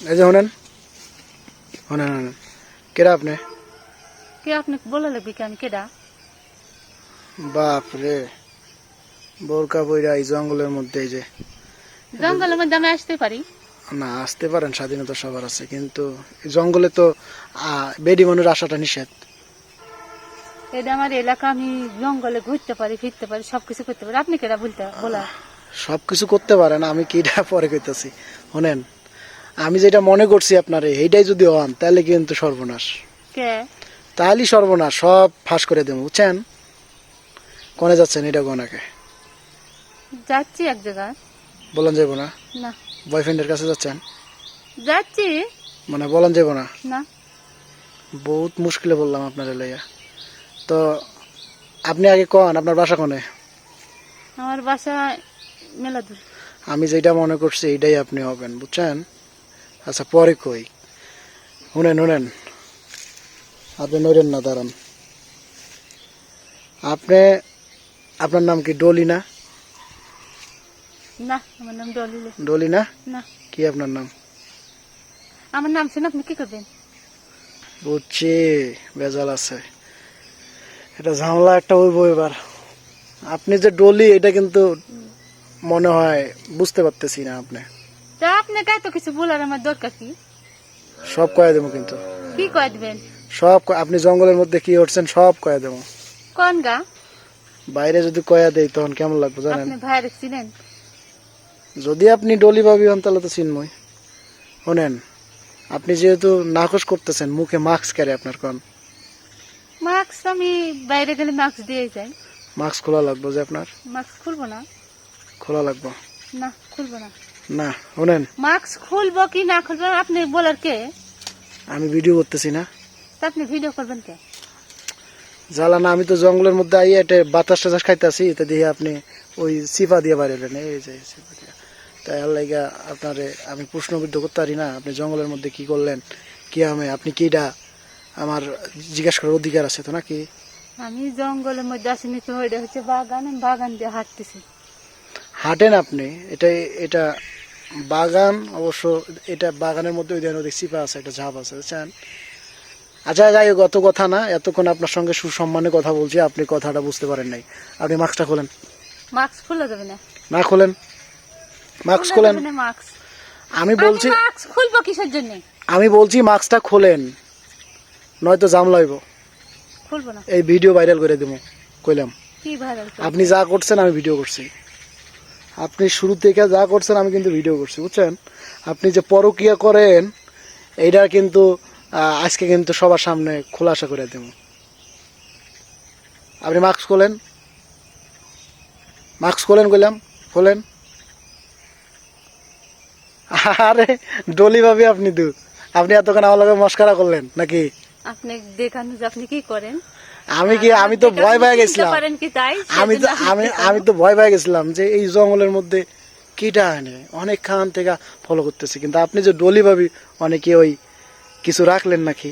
এই যে শোনেন। শোনেন শোনেন। কেরা আপনি? কে আপনি বলে লাগবে কি আমি কেডা? বাপ রে বোরকা বইরা এই জঙ্গলের মধ্যে এই যে। জঙ্গলের মধ্যে আমি আসতে পারি। না আসতে পারেন স্বাধীনতা সবার আছে কিন্তু জঙ্গলে তো বেডি মানুষ আসাটা নিষেধ। এটা আমার এলাকা আমি জঙ্গলে ঘুরতে পারি ফিরতে পারি সবকিছু করতে পারি। আপনি কেডা বলতে বলা। সব কিছু করতে পারেন আমি কিটা পরে কইতাছি। শোনেন আমি যেটা মনে করছি আপনারে এইটাই যদি হন তাহলে কিন্তু সর্বনাশ। তাহলে সর্বনাশ সব ফাঁস করে দেবো বুঝছেন? কোনে যাচ্ছেন এটা কোনাকে? যাচ্ছি এক জায়গায়। বলেন যাব না? না। বয়ফ্রেন্ডের কাছে যাচ্ছেন? যাচ্ছি। মানে বলেন যাব না? না। বহুত মুশকিলে বললাম আপনার লইয়া। তো আপনি আগে কন আপনার বাসা কোনে? আমার বাসা মেলা দূর আমি যেটা মনে করছি এইটাই আপনি হবেন বুঝছেন? আচ্ছা পরে কই? শুনেন শুনেন। আপনি নড়েন না দাঁড়ান। আপনি আপনার নাম কি ডলি না? না আমার নাম ডলিলে ডলি না? না। কি আপনার নাম? আমার নাম শুনে আপনি কি করবেন? বুঝছি বেজাল আছে। এটা ঝামেলা একটা হইব এবার। আপনি যে ডলি এটা কিন্তু মনে হয় বুঝতে পারতেছি না আপনি। আপনাকে এত কিছু বলার আমার দরকার কি? সব কয়ে দেবো কিন্তু। কি কয়ে দিবেন? সব আপনি জঙ্গলের মধ্যে কি করছেন সব কয়ে দেবো। কোন গা? বাইরে যদি কয়া দেই তখন কেমন লাগবে জানেন? আপনি ছিলেন যদি আপনি ডলি ভাবি হন তাহলে তো চিনমই শোনেন আপনি যেহেতু নাকচ করতেছেন মুখে মাস্ক ক্যারে আপনার কোন? মাস্ক আমি বাইরে গেলে মাস্ক দিয়ে যাই। মাস্ক খোলা লাগবে যে আপনার? মাস্ক খুলবো না? খোলা লাগবে। না খুলবো না। না শোনেন। মাস্ক খুলবো কি না খুলবো আপনি বলার কে? আমি ভিডিও করতেছি না। তা আপনি ভিডিও করবেন কে? জ্বালা না আমি তো জঙ্গলের মধ্যে আইয়া এটা বাতাস টাতাস খাইতেছি এটা দিয়ে আপনি ওই সিফা দিয়ে বাইরে এলেন এই যে সিফা দিয়ে। তাই আল্লাহ আপনারে আমি প্রশ্নবিদ্ধ করতে পারি না আপনি জঙ্গলের মধ্যে কি করলেন কি আমি আপনি কিটা আমার জিজ্ঞাসা করার অধিকার আছে তো নাকি? আমি জঙ্গলের মধ্যে আসিনি তো এটা হচ্ছে বাগান আমি বাগান দিয়ে হাঁটতেছি। হাঁটেন আপনি এটা এটা বাগান অবশ্য এটা বাগানের মধ্যে ওই দেখেন সিপা আছে একটা ঝাপ আছে বুঝছেন? আচ্ছা যাই অত কথা না এতক্ষণ আপনার সঙ্গে সুসম্মানে কথা বলছি আপনি কথাটা বুঝতে পারেন নাই। আপনি মাস্কটা খোলেন। মাস্ক খুলে যাবে না। না খোলেন? মাস্ক খোলেন? মাস্ক। আমি বলছি মাস্ক খুলবো কিসের জন্য? আমি বলছি মাস্কটা খোলেন নয়তো জাম লইব। খুলবো না। এই ভিডিও ভাইরাল করে দেবো কইলাম। কি ভাইরাল আপনি যা করছেন আমি ভিডিও করছি। আপনি শুরু থেকে যা করছেন, আমি কিন্তু ভিডিও করছি, বুঝছেন? আপনি যে পরকিয়া করেন, এইটা কিন্তু আজকে কিন্তু সবার সামনে খোলাসা করে দেব। আপনি মাস্ক খোলেন? মাস্ক খোলেন কইলাম? খোলেন? আরে, ডলি ভাবি আপনি দু আপনি এতক্ষণ আমার লগে মস্কারা করলেন, নাকি? আপনি দেখানো যে আপনি কি করেন। আমি কি আমি তো ভয় পেয়ে গেছিলাম। আমি তো আমি আমি তো ভয় পেয়ে গেছিলাম যে এই জঙ্গলের মধ্যে কিটা আনে। অনেক খান থেকে ফলো করতেছি। কিন্তু আপনি যে ডলি ভাবি অনেকে ওই কিছু রাখলেন নাকি?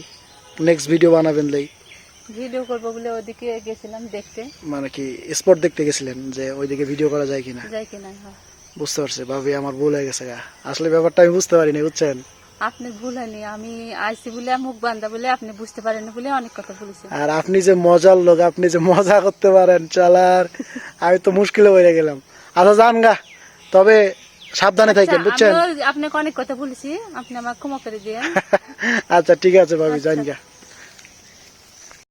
নেক্সট ভিডিও বানাবেন লাই। ভিডিও করব বলে ওদিকে গেছিলাম দেখতে। মানে কি স্পট দেখতে গেছিলেন যে ওইদিকে ভিডিও করা যায় কিনা? যাই কিনা বুঝতে পারছি ভাবি আমার ভুল হয়ে গেছে গা। আসলে ব্যাপারটা আমি বুঝতে পারিনি বুঝছেন? আপনি ভুল হয়নি আমি আইসি বলে মুখ বান্ধা বলে আপনি বুঝতে পারেন না বলে অনেক কথা বলেছেন। আর আপনি যে মজার লোক আপনি যে মজা করতে পারেন চালার আমি তো মুশকিলে হয়ে গেলাম। আচ্ছা যান গা তবে সাবধানে থাকেন আচ্ছা, বুঝছেন? আমিও আপনাকে অনেক কথা বলেছি আপনি আমার ক্ষমা করে দিয়ে আচ্ছা ঠিক আছে ভাবি যান গা।